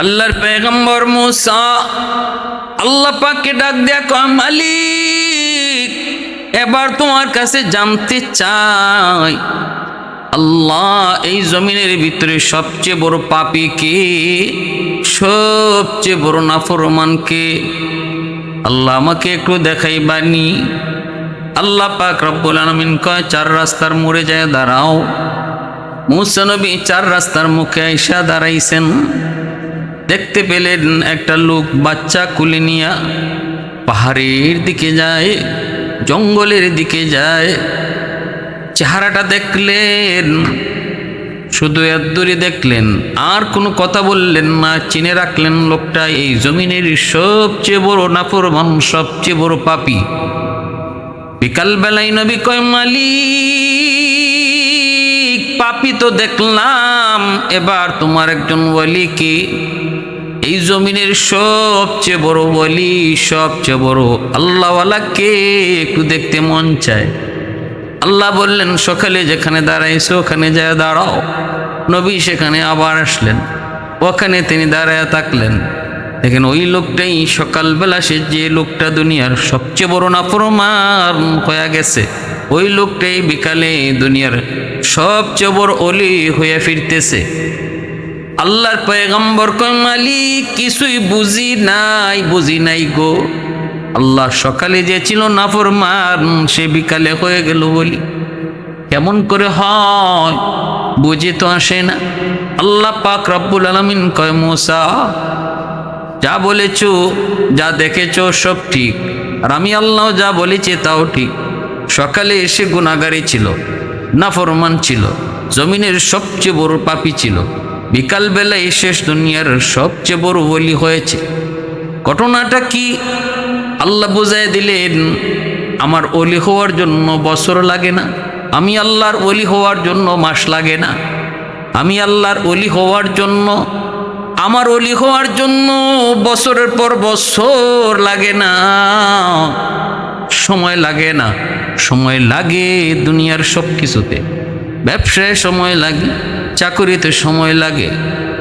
আল্লাহর পেগম্বর মুসা, আল্লাহ পাককে ডাক দেয়া কয়, মালিক, এবার তোমার কাছে জানতে চাই, আল্লাহ এই জমিনের ভিতরে সবচেয়ে বড় পাপি কে? সবচেয়ে বড় নাফরমান কে? আল্লাহ আমাকে একটু দেখাই বানি আল্লাহ পাক রব্বুল আলমিন কয়, চার রাস্তার মোড়ে যায় দাঁড়াও। মুসা নবী চার রাস্তার মুখে আইসা দাঁড়াইছেন। দেখতে পেলেন একটা লোক বাচ্চা কুলে নিয়া পাহাড়ের দিকে যায়, জঙ্গলের দিকে যায়। চেহারাটা দেখলেন, শুধু এদ্দুরি দেখলেন, আর কোনো কথা বললেন না। চিনে রাখলেন লোকটা, এই জমিনের সবচেয়ে বড় নাফরমান, সবচেয়ে বড় পাপি। বিকালবেলায় নবী কয়, মালিক, পাপি তো দেখলাম, এবার তোমার একজন ওয়ালি কি এই জমিনের সবচেয়ে বড় ওয়ালি, সবচেয়ে বড় আল্লাহওয়ালাকে একটু দেখতে মন চায়। আল্লাহ বললেন, সকালে যেখানে দাঁড়াইছো, ওখানে যায় দাঁড়াও। নবী সেখানে আবার আসলেন। ওখানে তিনি দাঁড়ায় থাকলেন। দেখেন, ওই লোকটাই সকালবেলা সে যে লোকটা দুনিয়ার সবচেয়ে বড় নাফরমান হয়ে গেছে, ওই লোকটাই বিকালে দুনিয়ার সবচেয়ে বড় অলি হয়ে ফিরতেছে। আল্লাহর পয়গম্বর কয়, মালিক, কিছুই বুঝি নাই বুঝি নাই গো। আল্লাহ সকালে যে ছিল নাফরমান, সে বিকালে হয়ে গেল বলি। কেমন করে হয়, বুঝে তো আসে না। আল্লাহ পাক রব্বুল আলমিন কয়, মোসা, যা বলেছ, যা দেখেছ, সব ঠিক। আর আমি আল্লাহ যা বলেছি, তাও ঠিক। সকালে এসে গুণাগারি ছিল, নাফরমান ছিল, জমিনের সবচেয়ে বড় পাপি ছিল। বিকালবেলায় শেষ দুনিয়ার সবচেয়ে বড় বলি হয়েছে। ঘটনাটা কি? আল্লাহ বুঝাই দিলেন, আমার অলি হওয়ার জন্য বছর লাগে না। আমি আল্লাহর অলি হওয়ার জন্য মাস লাগে না। আমি আল্লাহর অলি হওয়ার জন্য, আমার অলি হওয়ার জন্য বছরের পর বছর লাগে না। সময় লাগে না। সময় লাগে দুনিয়ার সব কিছুতে ব্যবসায় সময় লাগে, চাকরিতে সময় লাগে,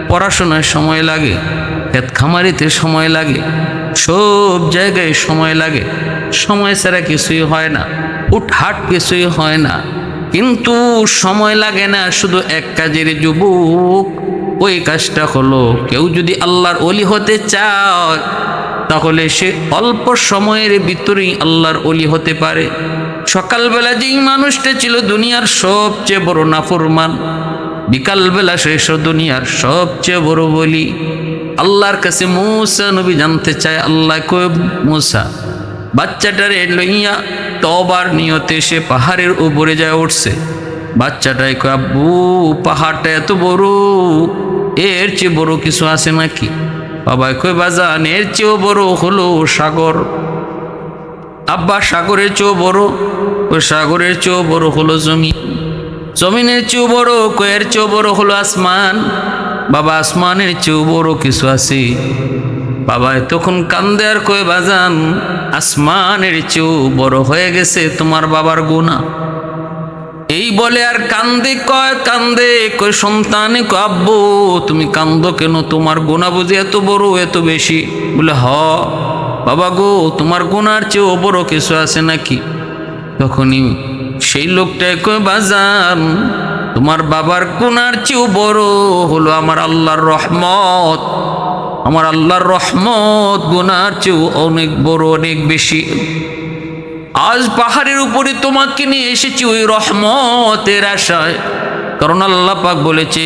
পড়াশোনায় সময় লাগে, ক্ষেত খামারিতে সময় লাগে, সব জায়গায় সময় লাগে। সময় ছাড়া কিছুই হয় না উঠহাট কিছুই হয় না। কিন্তু সময় লাগে না শুধু এক কাজের যুবক, ওই কাজটা হলো কেউ যদি আল্লাহর অলি হতে চায়, তাহলে সে অল্প সময়ের ভিতরেই আল্লাহর অলি হতে পারে। সকালবেলা যেই মানুষটা ছিল দুনিয়ার সবচেয়ে বড় নাফরমান, বিকালবেলা শেষ দুনিয়ার সবচেয়ে বড় বলি। আল্লাহর কাছে মূসা নবী জানতে চায়, আল্লাহ কয় মূসা, বাচ্চাটারে লইয়া তবার নিয়তে সে পাহাড়ের উপরে যায় উঠছে। বাচ্চাটাই কয়, আব্বু, পাহাড়টা এত বড়, এর চেয়ে বড় কিছু আছে নাকি? বাবা কয়, বাজান, এর চেয়েও বড় হলো সাগর। আব্বা, সাগরের চেয়েও বড়, ওই সাগরের চেয়েও বড় হলো জমি। জমিনের চেয়েও বড়, কয়ের চেয়েও বড় হলো আসমান। বাবা, আসমানের চেয়েও বড় কিছু আছে। বাবা, তখন কান্দে আর কয়ে, বাজান, আসমানের চেয়েও বড় হয়ে গেছে তোমার বাবার গুণা। এই বলে আর কান্দে কয় কান্দে কয়, সন্তানে আব্বু, তুমি কান্দো কেন? তোমার গোনা বুঝি এত বড়, এত বেশি। বলে, হ। বাবা গো, তোমার গোনার চেয়েও বড় কিছু আছে নাকি? তখনই সেই লোকটাই কয়, বাজান, তোমার বাবার গুনার চেয়েও বড় হলো আমার আল্লাহর রহমত। আমার আল্লাহর রহমত গুনার চেয়েও অনেক বড়, অনেক বেশি। আজ পাহাড়ের উপরে তোমাকে নিয়ে এসেছি ওই রহমতের আশায়। কারণ আল্লাহ পাক বলেছে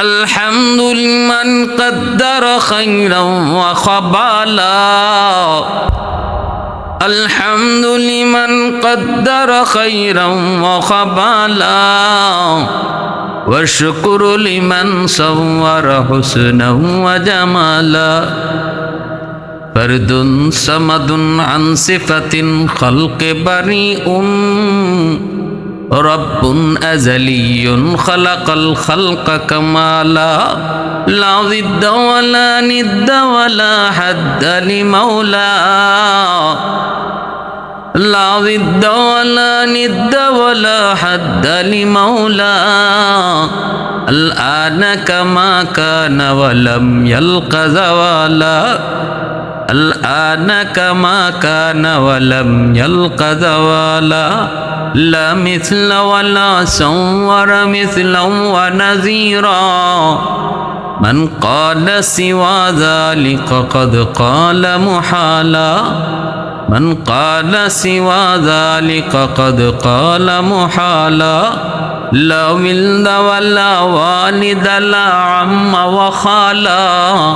الحمد لمن قدر خيرا وخبالا الحمد لمن قدر خيرا وخبالا والشكر لمن صور حسنا وجمالا فرد صمد عن صفة خلق بريء رب أزلي خلق الخلق كمالا لا ضد ولا ند ولا حد لمولى لا ضد ولا ند ولا حد لمولى الآن كما كان ولم يلق زوالا. الآن كما كان ولم يلق زوالا لا مثل ولا صور مثلا ونذيرا من قال سوى ذلك قد قال محالا من قال سوى ذلك قد قال محالا لا ولد ولا والد لا عم وخالا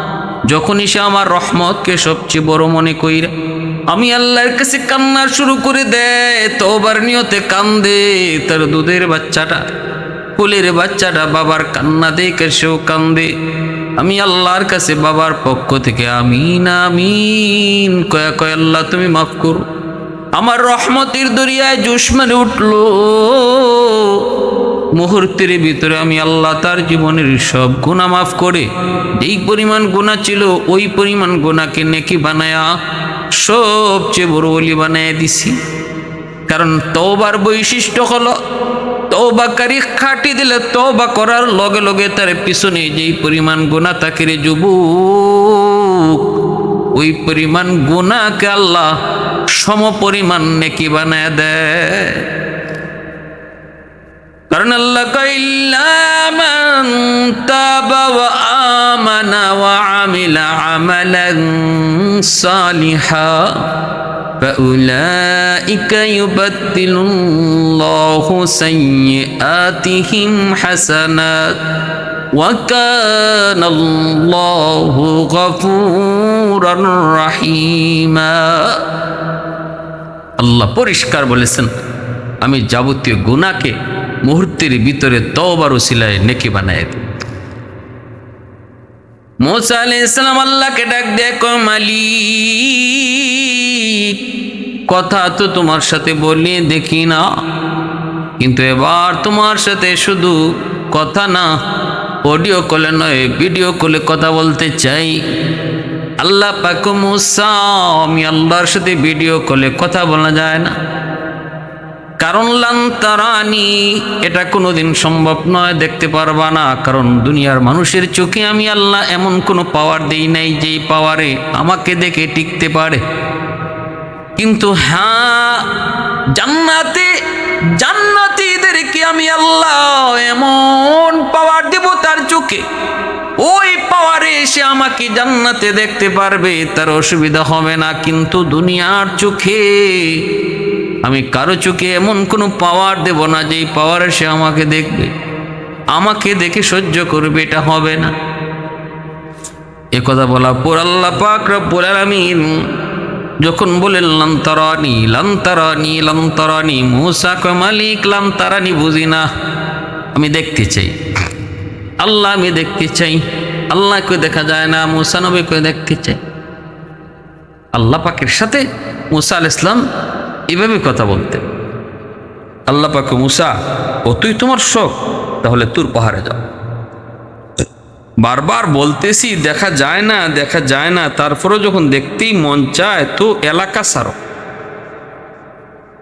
যখনই সে আমার রহমতকে সবচেয়ে বড় মনে কইরা, আমি আল্লাহর কাছে কান্না শুরু করে দেয় তোবার নিয়তে কান্দে। তার দুধের বাচ্চাটা, ফুলের বাচ্চাটা বাবার কান্না দেখে সেও কান্দে। আমি আল্লাহর কাছে বাবার পক্ষ থেকে আমিন আমিন, কয়া, কয়, আল্লাহ, তুমি মাফ করো। আমার রহমতের দরিয়ায় জোশ মেরে উঠল। মুহূর্তের ভিতরে আমি আল্লাহ তার জীবনের সব গুণা মাফ করে, যেই পরিমাণ গুণা ছিল ওই পরিমাণ গুণাকে নেকি বানায়া সবচেয়ে বড় বলি বানায় দিছি। কারণ তওবার বৈশিষ্ট্য হলো, তওবাকারী খাটি দিলে তওবা করার লগে লগে তার পিছনে যেই পরিমাণ গুণা তাকে রে যুবক, ওই পরিমাণ গুণাকে আল্লাহ সম পরিমাণ নেকি বানায় দেয়। কারণ আল্লাহ কইলামান তাবা ওয়া আমানা ওয়া আমিলা আমালান সালিহা فأولئك يبدل الله سيئاتهم حسنات وكان الله غفورا رحيما আল্লাহ পরিষ্কার বলেছেন আমি যাবতীয় গুণাকে মুহূর্তের ভিতরে তওবার উসিলায় নেকি বানায় দিই মোসা আলাইহিস আল্লাহকে ডাক দেখো মালিক, কথা তো তোমার সাথে বলি দেখি না। কিন্তু এবার তোমার সাথে শুধু কথা না অডিও কলে নয় ভিডিও কলে কথা বলতে চাই। আল্লাহ পাক মুসা, আমি আল্লাহর সাথে ভিডিও কলে কথা বলা যায় না। কারণ লান্তারানি এটা কোনোদিন সম্ভব নয়, দেখতে পারবা না। কারণ দুনিয়ার মানুষের চোখে আমি আল্লাহ এমন কোনো পাওয়ার দেই নাই যেই পাওয়ারে আমাকে দেখে টিকতে পারে। কিন্তু হ্যাঁ জান্নাতে, জান্নাতীদেরকে আমি আল্লাহ এমন পাওয়ার দেব তার চোখে। ওই পাওয়ারে এসে আমাকে জান্নাতে দেখতে পারবে, তার অসুবিধা হবে না। কিন্তু দুনিয়ার চোখে আমি কারও চোখে এমন কোনো পাওয়ার দেব না যেই পাওয়ারে সে আমাকে দেখবে। আমাকে দেখে সহ্য করবে, এটা হবে না। এ কথা বলা পর আল্লাহ পাক রব্বুল আলামিন যখন বলেন লান্তারানি লান্তারানি লান্তারানি মুসা, কয়, মালিক লান্তারানি বুঝি না। আমি দেখতে চাই। আল্লাহ আমি দেখতে চাই। আল্লাহকে দেখা যায় না, মুসা নবীকে দেখতে চাই। আল্লাহ পাকের সাথে মুসা আল ইসলাম এভাবে কথা বলতেন আল্লাহ পাকে মুসা, ও, তুই তোমার শখ তাহলে তোর পাহাড়ে যাও। বারবার বলতেছি, দেখা যায় না, দেখা যায় না। তারপরেও যখন দেখতেই মন চায়, তো এলাকা সারো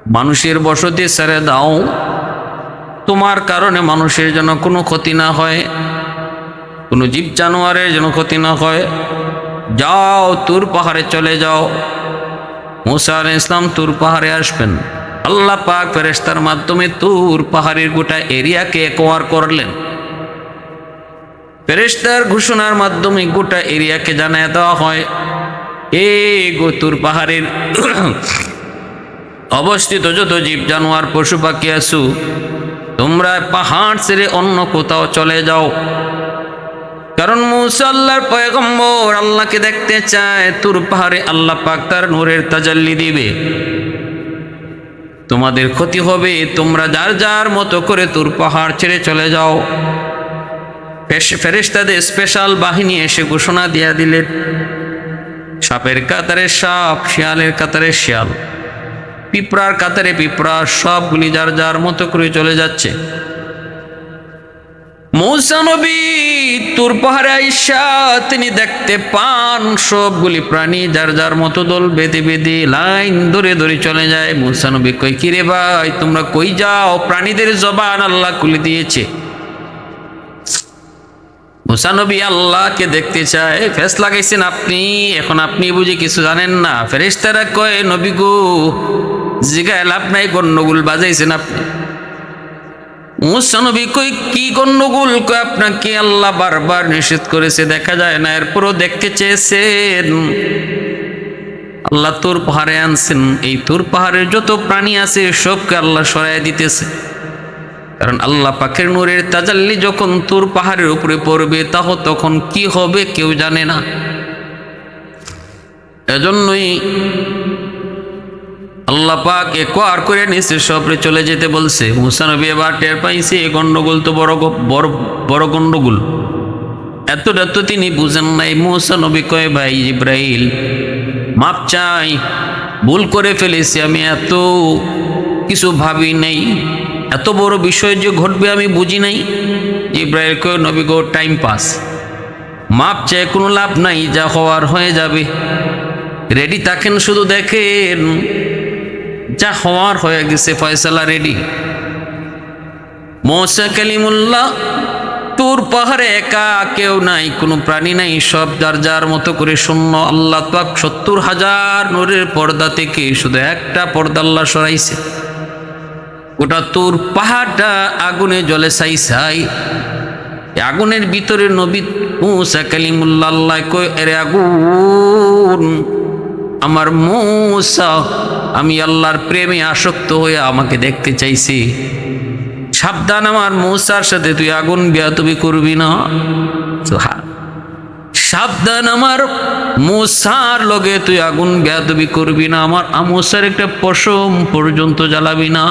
মানুষের বসতি ছেড়ে দাও। তোমার কারণে মানুষের যেন কোনো ক্ষতি না হয়, কোনো জীব জানোয়ারের যেন ক্ষতি না হয়। যাও, তুর পাহাড়ে চলে যাও। মুসা আল ইসলাম তুর পাহাড়ে আসবেন। আল্লাহ পাক ফেরেস্তার মাধ্যমে তুর পাহাড়ের গোটা এরিয়াকে একোয়ার করলেন। ফেরেস্তার ঘোষণার মাধ্যমে গোটা এরিয়াকে জানায় দেওয়া হয়, এ গোতুর পাহাড়ের অবস্থিত যত জীব, জানোয়ার, পশু, পাখি আসু তোমরা পাহাড় ছেড়ে অন্য কোথাও চলে যাও। কারণ মুসা পয়গম্বর আল্লাহকে দেখতে চায়, তুর পাহাড়ে আল্লাহ পাক তার নূরের তাজাল্লি দিবে। তোমাদের ক্ষতি হবে, তোমরা যার যার মতো করে তুর পাহাড় ছেড়ে চলে যাও। ফেরেস্তাদের স্পেশাল বাহিনী এসে ঘোষণা দিয়া দিলেন, সাপের কাতারে সাপ, শিয়ালের কাতারে শিয়াল। পিঁপড়ার কাতারে পিঁপড়া, সবগুলি যার যার মতো করে চলে যাচ্ছে। মৌসা নবী, তুর পাহাড়ে আইসা তিনি দেখতে পান সবগুলি প্রাণী, যার যার মতো দল বেঁধে বেঁধে লাইন ধরে ধরে চলে যায়। মৌসা নবী কই কিরে ভাই, তোমরা কই যাও? প্রাণীদের জবান আল্লাহ খুলে দিয়েছে। মুসানবী আল্লাহকে দেখতে চায়, ফেস লাগাইছেন আপনি, এখন আপনি বুঝি কিছু জানেন না। ফেরেশতারা কয়, নবী গো, জিগায় লাভ নাই, গন্ডগোল বাজাইছেন আপনি। মুসানবী কই, কি গন্ডগোল কয় আপনাকে আল্লাহ বারবার নিষেধ করেছে, দেখা যায় না, এরপরও দেখতে চেয়েছেন। আল্লাহ তোর পাহাড়ে আনছেন, এই তোর যত প্রাণী আছে আল্লাহ দিতেছে। কারণ আল্লাহ পাখের নূরের তাজাল্লি যখন তোর পাহাড়ের উপরে পড়বে, তাহ তখন কি হবে কেউ জানে না। এজন্যই আল্লাহ পাক একোয়ার করে নিচে সবরে চলে যেতে বলছে। মুসানবী এবার টের পাইছে এ গন্ডগোল তো বড় বড় বড় গন্ডগোল। এতটা তো তিনি বুঝেন নাই। মুসানবী কয়, ভাই ইব্রাহিল মাপ চাই। ভুল করে ফেলেছি আমি এত। কিছু ভাবি নাই। এত বড় বিষয় যে ঘটবে আমি বুঝি নাই। ইব্রাহিল কয়, নবী গো টাইম পাস মাপ চাই, কোনো লাভ নাই। যা হওয়ার হয়ে যাবে। রেডি থাকেন শুধু দেখেন। যা হওয়ার হয়ে গেছে, ফয়সালা রেডি মোসা কালিমুল্লাহ, তোর পাহাড়ে একা কেউ নাই, কোনো প্রাণী নাই, সব যার যার মতো করে শূন্য, আল্লাহ পাক সত্তর হাজার নূরের পর্দা থেকে শুধু একটা পর্দা আল্লাহ সরাইছে। ওটা তোর পাহাড়টা আগুনে জলে সাই সাই আগুনের ভিতরে নবী মুসা কালিমুল্লাহ আল্লাহ কয়, এরে আগুন আমার মূসা, আমি আল্লাহর প্রেমে আসক্ত হয়ে আমাকে দেখতে চাইছি। সাবধান আমার মূসার সাথে তুই আগুন বিয়াতবি করবি না। সাবধান আমার মূসার লগে তুই আগুন বেয়াদবি করবি না। আমার আমূসার একটা পশম পর্যন্ত জ্বালাবি না।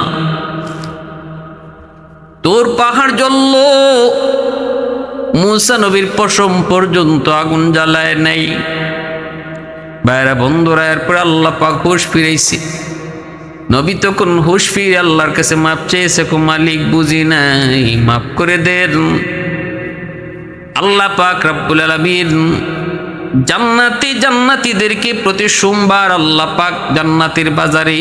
তোর পাহাড় জ্বলল, মুসা নবীর পশম পর্যন্ত আগুন জ্বালায় নাই। বাইরা বন্ধুরা, এরপর আল্লাহ পাক হুশ ফিরাইছে। নবী তখন হুশ ফিরে আল্লাহর কাছে মাপ চেয়েছে, কো মালিক, বুঝি নাই, মাপ করে দেন। আল্লাহ পাক রব্বুল আলামিন জান্নাতি জান্নাতীদেরকে প্রতি সোমবার আল্লাহ পাক জান্নাতের বাজারে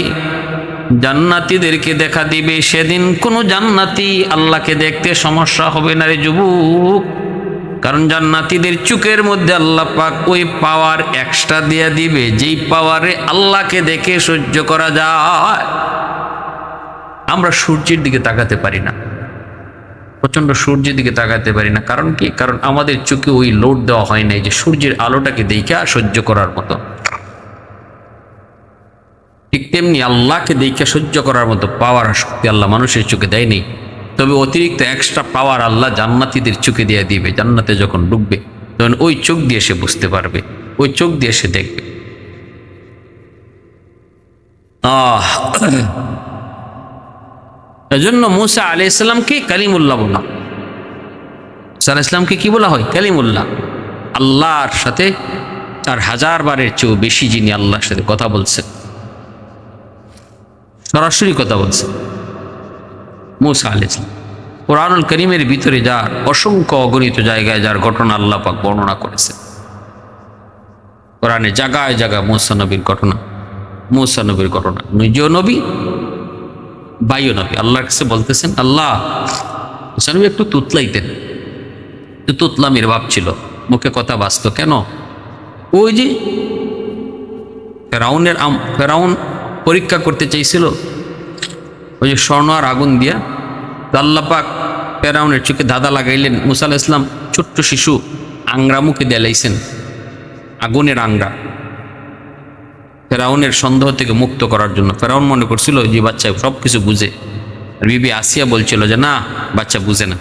জান্নাতীদেরকে দেখা দিবে। সেদিন কোনো জান্নাতি আল্লাহকে দেখতে সমস্যা হবে না রে যুবক। কারণ জান্নাতীদের চুকের মধ্যে আল্লাহ পাক ওই পাওয়ার এক্সট্রা দিয়ে দিবে, যেই পাওয়ারে আল্লাহকে দেখে সহ্য করা যায়। আমরা সূর্যের দিকে তাকাতে পারি না। প্রচণ্ড সূর্যের দিকে তাকাতে পারি না। কারণ কি? কারণ আমাদের চোখে ওই লোড দেওয়া হয় নাই যে সূর্যের আলোটাকে দেখে সহ্য করার মতো। ঠিক তেমনি আল্লাহকে দেখে সহ্য করার মতো পাওয়ার শক্তি আল্লাহ মানুষের চোখে দেয়নি তবে অতিরিক্ত এক্সট্রা পাওয়ার আল্লাহ জান্নাতিদের চোখে দিয়ে দিবে, জান্নাতে যখন ডুববে তখন ওই চোখ দিয়ে সে বুঝতে পারবে, ওই চোখ দিয়ে সে দেখবে। আহ! এজন্য মুসা আলি ইসলামকে কালিমুল্লাহ বলা আলাহ ইসলামকে কি বলা হয়? কালিমুল্লাহ। আল্লাহর সাথে তার হাজার বারের চেয়েও বেশি যিনি আল্লাহর সাথে কথা বলছেন, সরাসরি কথা বলছে মুসা আলি ইসলাম কোরআনুল করিমের ভিতরে যার অসংখ্য অগণিত জায়গায় যার ঘটনা আল্লাহ পাক বর্ণনা করেছে কোরআনে জাগায় জায়গায় মুসা নবীর ঘটনা, মুসা নবীর ঘটনা, নিজেও নবী বাইও নবী। আল্লাহর কাছে বলতেছেন, আল্লাহ, মুসা নবী একটু তুতলাইতেন। তুতলামির ভাব ছিল, মুখে কথা বাঁচত কেন? ওই যে ফেরাউনের ফেরাউন পরীক্ষা করতে চাইছিল ওই যে স্বর্ণ আর আগুন দিয়া তো আল্লাহ পাক ফেরাউনের চোখে ধাঁধা লাগাইলেন। মুসাল ইসলাম ছোট্ট শিশু আংরা মুখে দেলাইছেন আগুনের আংরা। ফেরাউনের সন্দেহ থেকে মুক্ত করার জন্য। ফেরাউন মনে করছিল যে বাচ্চা সব কিছু বুঝে। আর বিবি আসিয়া বলছিল যে, না, বাচ্চা বুঝে না।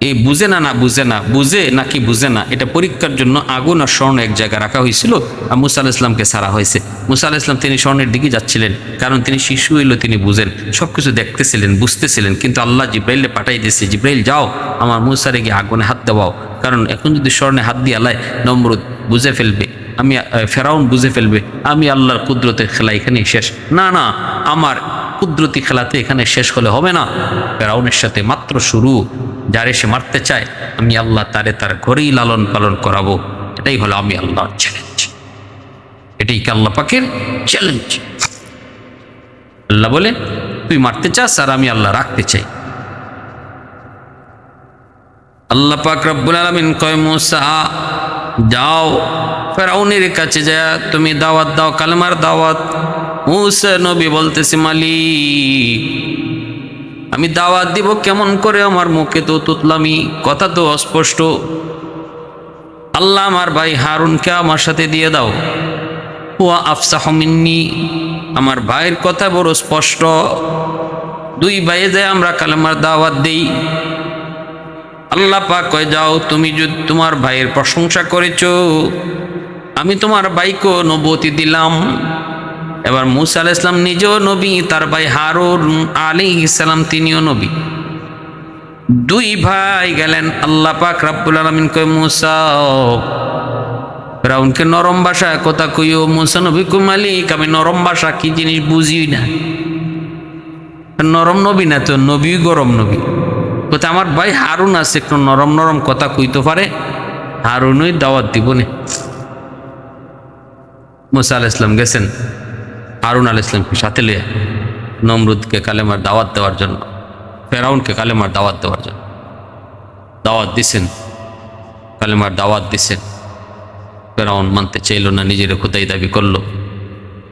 এই বুঝে না না বুঝে না, বুঝে নাকি বুঝে না, এটা পরীক্ষার জন্য আগুন আর স্বর্ণ এক জায়গায় রাখা হয়েছিল আর মুসা আলাহ ইসলামকে সারা হয়েছে। মুসা আলাহ ইসলাম তিনি স্বর্ণের দিকে যাচ্ছিলেন, কারণ তিনি শিশু হইল, তিনি বুঝেন সব কিছু দেখতেছিলেন, বুঝতেছিলেন, কিন্তু আল্লাহ জিব্রাইলে পাঠাই দিয়েছে, জিব্রাইল, যাও, আমার মুসারে গিয়ে আগুনে হাত দেওয়াও। কারণ এখন যদি স্বর্ণে হাত দিয়ে আলায় নমরুদ বুঝে ফেলবে, আমি ফেরাউন বুঝে ফেলবে, আমি আল্লাহর কুদরতের খেলা এখানেই শেষ। না না, আমার কুদরতি খেলাতে এখানে শেষ হলে হবে না। ফেরাউনের সাথে মাত্র শুরু। যারে সে মারতে চায়, আমি আল্লাহ তারে তার ঘরেই লালন পালন করাবো। এটাই হলো আমি আল্লাহর চ্যালেঞ্জ এটাই আল্লাহ পাকের চ্যালেঞ্জ আল্লাহ বলে, তুই মারতে চাস আর আমি আল্লাহ রাখতে চাই। আল্লাহ পাক রব্বুল আলমিন কয়, মুসা, যাও, ফেরাউনের কাছে যা, তুমি দাওয়াত দাও, কালেমার দাওয়াত। মুসা নবী বলতেছে, মালিক আমি দাওয়াত দিব কেমন করে আমার মুখে তো তুতলামি, কথা তো অস্পষ্ট। আল্লাহ আমার ভাই হারুনকে আমার সাথে দিয়ে দাও। হুয়া আফসাহ মিন্নি, আমার ভাইয়ের কথা বড় স্পষ্ট। দুই ভাইয়ে যায় আমরা কালেমার দাওয়াত দেই। আল্লাহ পাক কয়, যাও, তুমি যদি তোমার ভাইয়ের প্রশংসা করেছ, আমি তোমার ভাইকে নবতি দিলাম। এবার মুসা আলাহ ইসলাম নিজেও নবী, তার ভাই হারুন আলী ইসলাম তিনিও নবী। দুই ভাই গেলেন, আল্লাহ পাক রাব্বুল আলমিন কয়, মুসা রাউনকে নরম ভাষায় কথা কইও, মুসা নবী কই মালিক, আমি নরম ভাষা কি জিনিস বুঝি না। নরম নবী না তো নবী গরম নবী। কোথায় আমার ভাই হারুন আছে, একটু নরম নরম কথা কইতে পারে, হারুনই দাওয়াত দিব নে মুসা আল ইসলাম গেছেন। হারুন আল ইসলামকে সাথে লিয়ে নমরুদকে কালেমার দাওয়াত দেওয়ার জন্য, ফেরাউনকে কালেমার দাওয়াত দেওয়ার জন্য। দাওয়াত দিছেন, কালেমার দাওয়াত দিছেন। ফেরাউন মানতে চাইল না, নিজের খোদাই দাবি করল।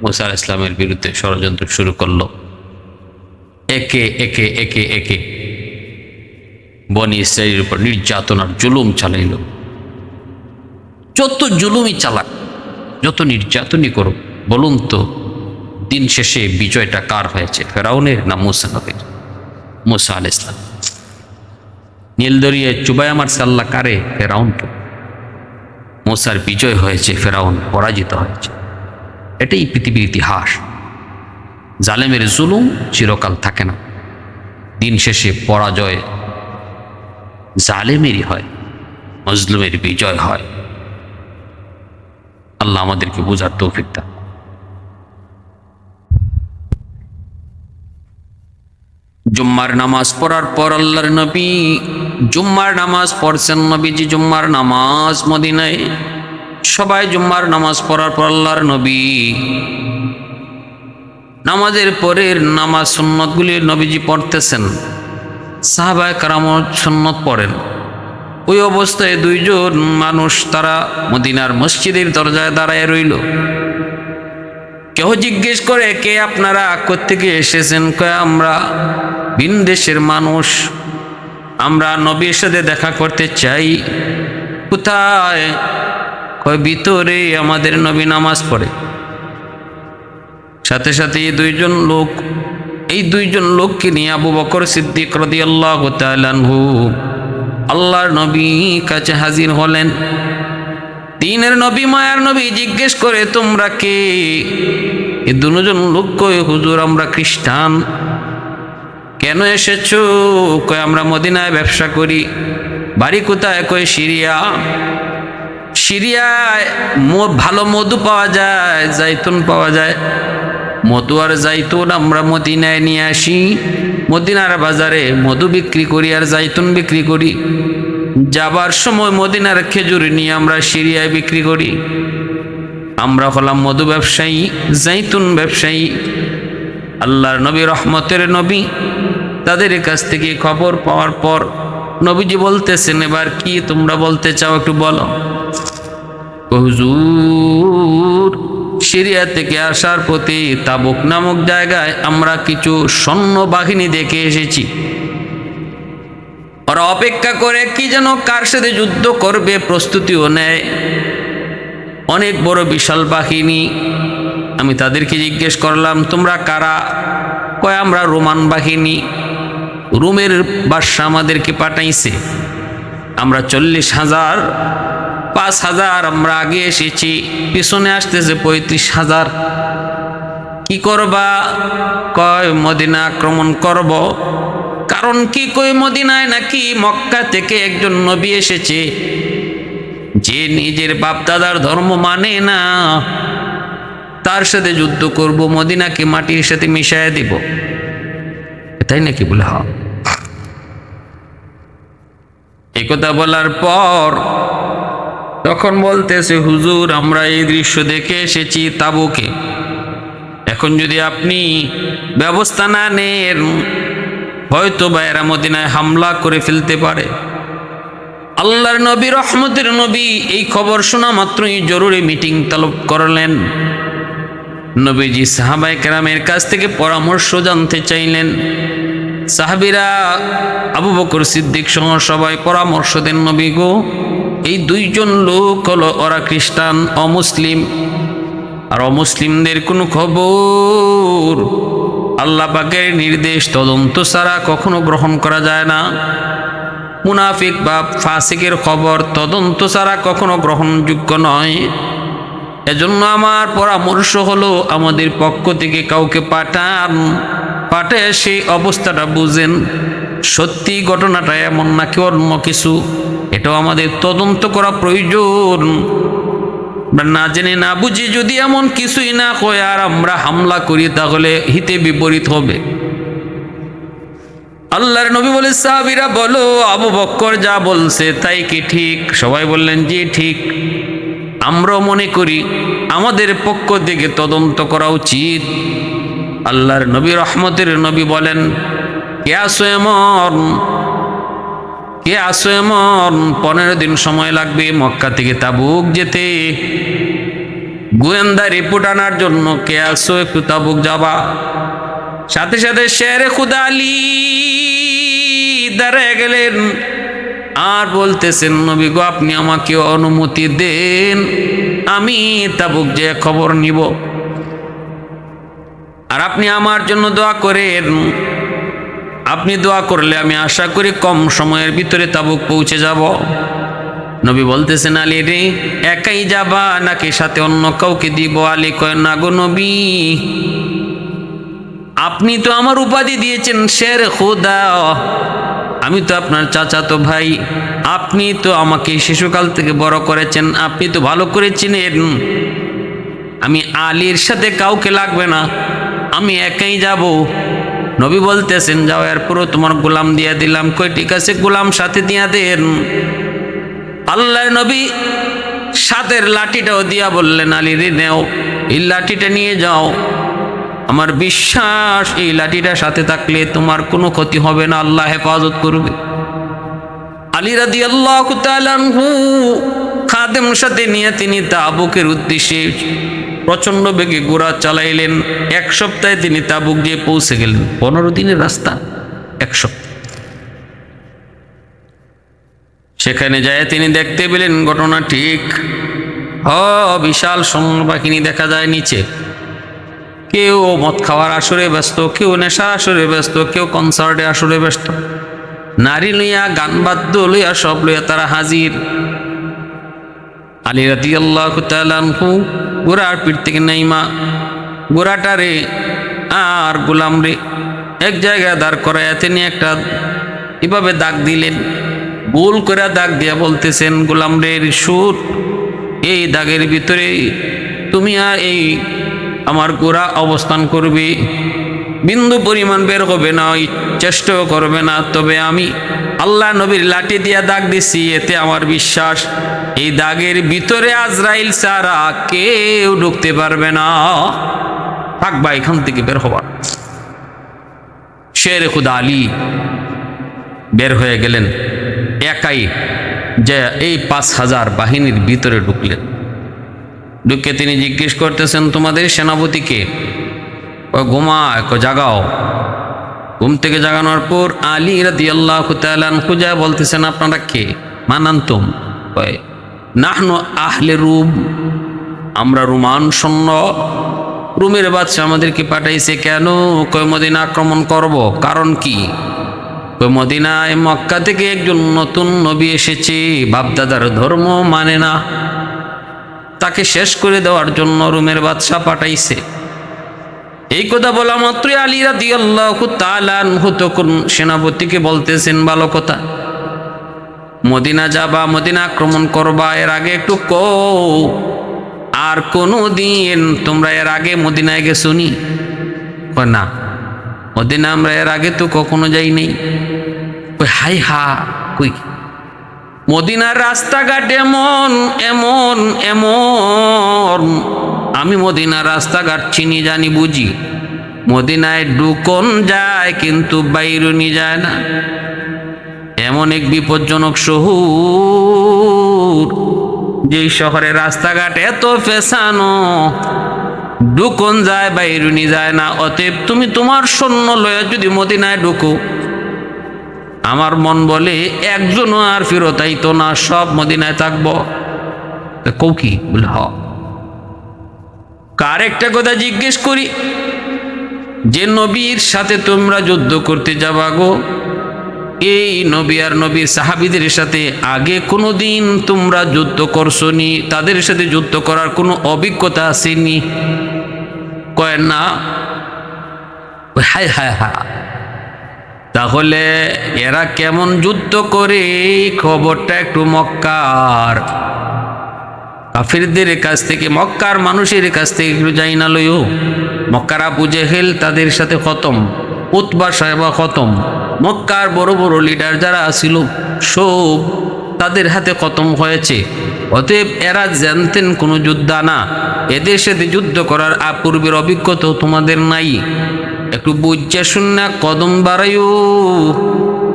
মুসা আল ইসলামের বিরুদ্ধে ষড়যন্ত্র শুরু করল। একে একে একে একে বনি ইসরায়েলের উপর নির্যাতন আর জুলুম চালাইল। যত জুলুমই চালাক, যত নির্যাতনই করুক, বলুন তো দিন শেষে বিজয়টা কার হয়েছে? ফেরাউনের না মুসা নবীর? মুসা আল ইসলাম নীলদরিয়ে চুবাই আমার সাল্লা কারে? ফেরাউনকে মুসার বিজয় হয়েছে, ফেরাউন পরাজিত হয়েছে। এটাই পৃথিবীর ইতিহাস। জালেমের জুলুম চিরকাল থাকে না। দিন শেষে পরাজয় জালেমেরই হয়, মজলুমের বিজয় হয়। আল্লাহ আমাদেরকে বোঝার তৌফিক দান। জুম্মার নামাজ পড়ার পর আল্লাহর নবী, জুম্মার নামাজ পড়ছেন নবীজি জুম্মার নামাজ মদিনায়। সবাই জুম্মার নামাজ পড়ার পর আল্লাহর নবী। নামাজের পরের নামাজ সুন্নতগুলি নবীজি পড়তেছেন। সাহাবায় কারামত সুন্নত পড়েন। ওই অবস্থায় দুইজন মানুষ তারা মদিনার মসজিদের দরজায় দাঁড়ায় রইল। কেউ জিজ্ঞেস করে, কে আপনারা? কোথেকে এসেছেন? কয়, আমরা ভিন দেশের মানুষ। আমরা নবীর সাথে দেখা করতে চাই। কোথায়? কয়, ভিতরে আমাদের নবী নামাজ পড়ে। সাথে সাথে এই দুইজন লোক, এই দুইজন লোককে নিয়ে আবু বকর সিদ্দিক রদি আল্লাহ আল্লাহর নবী কাছে হাজির হলেন। দিনের নবী, মায়ার নবী জিজ্ঞেস করে, তোমরা কে? এই দুজন লোক কই হুজুর, আমরা খ্রিস্টান। কেন এসেছ? কয়, আমরা মদিনায় ব্যবসা করি। বাড়ি কোথায়? কয়, সিরিয়া। সিরিয়ায় ভালো মধু পাওয়া যায়, জাইতুন পাওয়া যায়। মধু আর জাইতুন আমরা মদিনায় নিয়ে আসি। মদিনার বাজারে মধু বিক্রি করি আর জাইতুন বিক্রি করি। যাবার সময় মদিনার খেজুর নিয়ে আমরা সিরিয়ায় বিক্রি করি। আমরা হলাম মধু ব্যবসায়ী, জাইতুন ব্যবসায়ী। আল্লাহর নবী রহমতের নবী। তাদের কাছ থেকে খবর পাওয়ার পর নবীজি বলতেছেন, এবার কি তোমরা বলতে চাও একটু বলো? হুজুর, সিরিয়া থেকে আসার পথে তাবুক নামক জায়গায় আমরা কিছু সৈন্য বাহিনী দেখে এসেছি। ওরা অপেক্ষা করে কি যেন কার সাথে যুদ্ধ করবে প্রস্তুতিও নেয়। অনেক বড় বিশাল বাহিনী। আমি তাদেরকে জিজ্ঞেস করলাম, তোমরা কারা? কয়, আমরা রোমান বাহিনী। রোমের বাদশা আমাদেরকে পাঠাইছে। আমরা চল্লিশ হাজার, পাঁচ হাজার, আমরা আগে এসেছি। পিছনে আসতেছে পঁয়ত্রিশ হাজার। কি করবা? কয়, মদিনা আক্রমণ করব। কারণ কি কই মদিনায়? নাকি মক্কা থেকে একজন নবী এসেছে, যে নিজের বাপদাদার ধর্ম মানে না। তার সাথে যুদ্ধ করব, মদিনাকে মাটির সাথে মিশাইয়া দিব। তাই নাকি বলে হ্যাঁ এই কথা বলার পর তখন বলতেছে, হুজুর, আমরা এই দৃশ্য দেখে এসেছি তাবুকে। এখন যদি আপনি ব্যবস্থা না নেন হয়তো বা এরা মদিনায় হামলা করে ফেলতে পারে। আল্লাহর নবী, রহমতের নবী, এই খবর শোনা মাত্রই জরুরি মিটিং তলব করলেন। নবীজি সাহাবাই কেরামের কাছ থেকে পরামর্শ জানতে চাইলেন। সাহাবিরা আবু বকর সিদ্দিক সহ সবাই পরামর্শ দেন, নবী গো, এই দুইজন লোক হলো, ওরা খ্রিস্টান অমুসলিম আর অমুসলিমদের কোনো খবর? আল্লাহ পাকের নির্দেশ তদন্ত ছাড়া কখনো গ্রহণ করা যায় না। মুনাফিক বা ফাসিকের খবর তদন্ত ছাড়া কখনো গ্রহণযোগ্য নয়। এজন্য আমার পরামর্শ হলো, আমাদের পক্ষ থেকে কাউকে পাঠান। পাঠায় সেই অবস্থাটা বুঝেন। সত্যি ঘটনাটা এমন নাকি অন্য কিছু? এটাও আমাদের তদন্ত করা প্রয়োজন। না জেনে, না বুঝি যদি এমন কিছুই না কয় আর আমরা হামলা করি, তাহলে হিতে বিপরীত হবে। আল্লাহর নবী বলে, সাহাবিরা বলো, আবু বক্কর যা বলছে তাই কি ঠিক? সবাই বললেন, জি, ঠিক। আমরাও মনে করি, আমাদের পক্ষ থেকে তদন্ত করা উচিত। আল্লাহর নবী, রহমতের নবী বলেন, কে আসো এমন? কে আসো এমন? পনেরো দিন সময় লাগবে মক্কা থেকে তাবুক যেতে। গোয়েন্দা রিপোর্ট আনার জন্য কে আসো, একটু তাবুক যাবা। সাথে সাথে শের খুদালি দাঁড়ায় গেলেন। আর বলতেছেন, নবী গো, আপনি আমাকে অনুমতি দেন, আমি তাবুক যে খবর নিব। আর আপনি আমার জন্য দোয়া করেন। আপনি দোয়া করলে আমি আশা করি কম সময়ের ভিতরে তাবুক পৌঁছে যাব। নবী বলতেছেন, আলী রে, একাই যাবা নাকি সাথে অন্য কাউকে দিব? আলী কয়, না গো নবী, আপনি তো আমার উপাধি দিয়েছেন, শের খোদা। আমি তো আপনার চাচাতো ভাই, আপনি তো আমাকে শিশুকাল থেকে বড় করেছেন, আপনি তো ভালো করে চিনেন। আমি আলীর সাথে কাউকে লাগবে না, আমি একাই যাব। নবী বলতেছেন, যাও এরপরও তোমার গোলাম দিয়া দিলাম। কই, ঠিক আছে, গোলাম সাথে দিয়া দেন। আল্লাহ নবী সাথের লাঠিটাও দিয়া বললেন, আলী রে, নেও, এই লাঠিটা নিয়ে যাও। আমার বিশ্বাস, এই লাঠিটা সাথে থাকলে তোমার কোনো ক্ষতি হবে না, আল্লাহ হেফাজত করবে। আলী রাদি আল্লাহ খাদেম সাথে নিয়ে তিনি তাবুকের উদ্দেশ্যে প্রচণ্ড বেগে গোড়া চালাইলেন। এক সপ্তাহে তিনি তাবুক দিয়ে পৌঁছে গেলেন। পনেরো দিনের রাস্তা, এক সেখানে যায় তিনি দেখতে পেলেন ঘটনা ঠিক। হ, বিশাল সৈন্যবাহিনী দেখা যায় নিচে। কেউ মদ খাওয়ার আসরে ব্যস্ত, কেউ নেশার আসরে ব্যস্ত, কেউ কনসার্টে আসরে ব্যস্ত। নারী লইয়া, গান বাদ্য লইয়া সব লইয়া তারা হাজির। আলী রাতি আল্লাহ তালু গোড়ার পিঠ থেকে নাইমা গোড়াটা রে আর গোলাম রে এক জায়গায় দাঁড় করাইয়া তিনি একটা এভাবে দাগ দিলেন। গোল করে দাগ দিয়া বলতেছেন গোলাম রে সুর, এই দাগের ভিতরে তুমি আর এই আমার গোড়া অবস্থান করবে। বিন্দু পরিমাণ বের হবে না চেষ্টাও করবে না। তবে আমি আল্লাহ নবীর লাঠি দিয়া দাগ দিছি, এতে আমার বিশ্বাস, এই দাগের ভিতরে আজরাইল সারা কেউ ঢুকতে পারবে না। থাকবা এখান থেকে বের হবা শের খুদা আলী বের হয়ে গেলেন, একাই যে এই পাঁচ হাজার বাহিনীর ভিতরে ঢুকলেন। ঢুকে তিনি জিজ্ঞেস করতেছেন, তোমাদের সেনাপতিকে ঘুমায়। কো জাগাও। ঘুম থেকে জাগানোর পর আলী রাদি আল্লাহ খুঁজা বলতেছেন, আপনারা কে? মানান্তুম। নাহনু আহলে রুম। আমরা রুমান শূন্য রুমের বাচ্চা আমাদেরকে পাঠাইছে কেন? মদিনা আক্রমণ করব। কারণ কি? মদিনায় মক্কা থেকে একজন নতুন নবী এসেছে। বাপদাদার ধর্ম মানে না। তাকে শেষ করে দেওয়ার জন্য রুমের বাদশা পাঠাইছে। এই কথা বলা মাত্রই আলী রাদি আল্লাহ সেনাপতিকে বলতেছেন, ভালো কথা। মদিনা যাবা, মদিনা আক্রমণ করবা, এর আগে একটু কো আর কোনো দিন তোমরা এর আগে মদিনায় গেছো নি। মদিনা আমরা এর আগে তো কখনো যাই নেই। হাই হা, কই মদিনার রাস্তাঘাট এমন এমন এমন। আমি মদিনার রাস্তাঘাট চিনি জানি বুঝি। মদিনায় ডুকন যায় কিন্তু বাইরুনি যায় না। এমন এক বিপজ্জনক শহুর, যেই শহরে রাস্তাঘাট এত ফেসানো, ডুকন যায়, বাইরুনি যায় না। অতএব তুমি তোমার সৈন্য লয়ে যদি মদিনায় ঢুকো আমার মন বলে একজনও আর ফেরত না, সব মদিনায় থাকব। তা কৌ? বলে, হ। কার একটা কথা জিজ্ঞেস করি? যে নবীর সাথে তোমরা যুদ্ধ করতে যাবা গো। এই নবী আর নবীর সাহাবিদের সাথে আগে কোনো দিন তোমরা যুদ্ধ করছ নি তাদের সাথে যুদ্ধ করার কোনো অভিজ্ঞতা আসেনি? কয় না। হায় হায় হায়। তাহলে এরা কেমন যুদ্ধ করে? খবরটা একটু মক্কার। কাফিরদের কাছ থেকে, মক্কার মানুষের কাছ থেকে একটু যাই না লইও। মক্কার আবু জেহেল তাদের সাথে খতম, উতবা সাহেবা খতম। মক্কার বড় বড় লিডার যারা ছিল সব তাদের হাতে খতম হয়েছে। অতএব এরা জানতেন কোনো যোদ্ধা না। এদের সাথে যুদ্ধ করার পূর্বের অভিজ্ঞতা তোমাদের নাই। একটু বুঝছে শুননা কদম বাড়াইও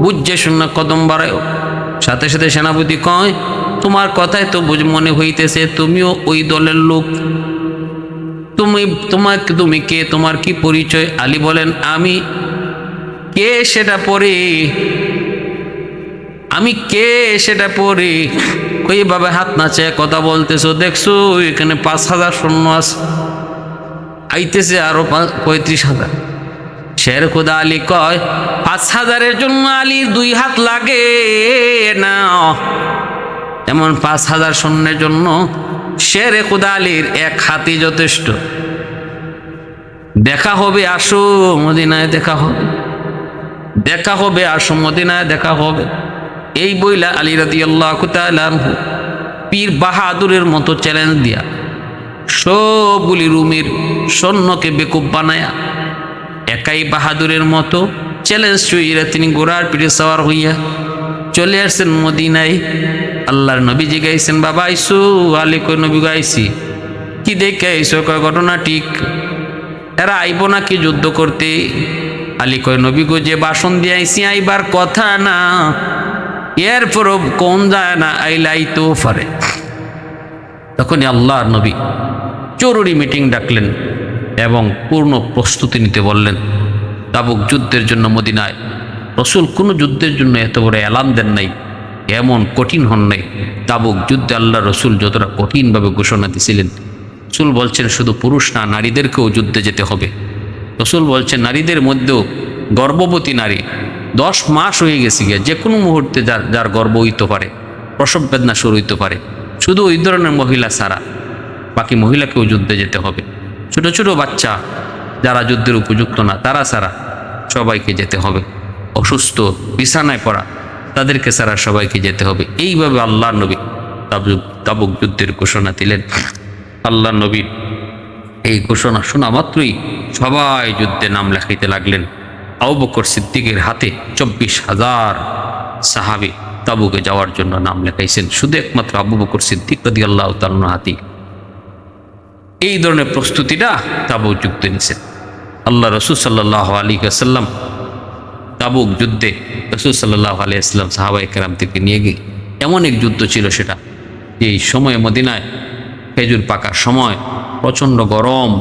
বুঝছে শুননা কদম বাড়াইও। সাথে সাথে সেনাপতি কয় তোমার কথাই তো বুঝ, মনে হইতেছে, তুমিও ওই দলের লোক। তুমি তোমার তুমি কে, তোমার কি পরিচয়? আলী বলেন, আমি কে সেটা পড়ে? আমি কে সেটা পড়ে? কই ভাবে হাত নাচে কথা বলতেছো, দেখছ, এখানে পাঁচ হাজার সৈন্য আছে। আইতেছে আরও পঁয়ত্রিশ হাজার। শের খুদা আলী কয়, পাঁচ হাজারের জন্য আলীর দুই হাত লাগে না এমন পাঁচ হাজার সৈন্যের জন্য শের খুদা আলীর এক হাতি যথেষ্ট। দেখা হবে, আসো, মদিনায় দেখা হবে। দেখা হবে, আসো, মদিনায় দেখা হবে। এই বইলা আলী রাদি আল্লাহ পীর বাহাদুরের মতো চ্যালেঞ্জ দিয়া সবগুলি রুমির সৈন্যকে বেকুব বানায়া একাই বাহাদুরের মতো চ্যালেঞ্জ চুইরা তিনি গোড়ার পিঠে সওয়ার হইয়া চলে আসছেন মদিনায়। আল্লাহর নবী জিগাইছেন, বাবা, আইসু, আলী কই নবী গাইছি কি দেখে আইসো? কয়, ঘটনা ঠিক। এরা আইব না কি যুদ্ধ করতে? আলী কয়, নবী গো, যে বাসন দিয়ে আইসি, আইবার কথা না। এরপরও কোন যায় না আইলাই তো পারে তখনই আল্লাহর নবী জরুরি মিটিং ডাকলেন এবং পূর্ণ প্রস্তুতি নিতে বললেন। তাবুক যুদ্ধের জন্য মদিনায় রসুল কোনো যুদ্ধের জন্য এত বড় এলান দেন নাই, এমন কঠিন হন নাই। তাবুক যুদ্ধে আল্লাহ রসুল যতটা কঠিনভাবে ঘোষণা দিয়েছিলেন রসুল বলছেন, শুধু পুরুষ না, নারীদেরকেও যুদ্ধে যেতে হবে। রসুল বলছেন, নারীদের মধ্যেও গর্ভবতী নারী দশ মাস হয়ে গেছে গিয়ে, যে কোনো মুহূর্তে যার যার গর্ব হইতে পারে, প্রসব বেদনা শুরু হইতে পারে, শুধু ওই ধরনের মহিলা ছাড়া। বাকি মহিলাকেও যুদ্ধে যেতে হবে। ছোট ছোট বাচ্চা যারা যুদ্ধের উপযুক্ত না, তারা ছাড়া সবাইকে যেতে হবে। অসুস্থ, বিছানায় পড়া, তাদেরকে ছাড়া সবাইকে যেতে হবে। এইভাবে আল্লাহ নবী তাবুক যুদ্ধের ঘোষণা দিলেন। আল্লাহ নবী এই ঘোষণা শোনা মাত্রই সবাই যুদ্ধে নাম লেখাইতে লাগলেন। আউবকর সিদ্দিকের হাতে চব্বিশ হাজার সাহাবি তাবুকে যাওয়ার জন্য নাম লেখাইছেন। শুধু একমাত্র আবু বকর সিদ্দিক রদি আল্লাহ হাতি এই ধরনের প্রস্তুতিটা তাবুক যুদ্ধে নিছেন। আল্লাহ রসুল সাল্লাহ আলী আসাল্লাম তাবুক যুদ্ধে রসুল সাল্লাহ আলী আসলাম সাহাবাই কেরাম থেকে নিয়ে গিয়ে এমন এক যুদ্ধ ছিল সেটা। এই সময় মদিনায় খেজুর পাকার সময় প্রচণ্ড গরম।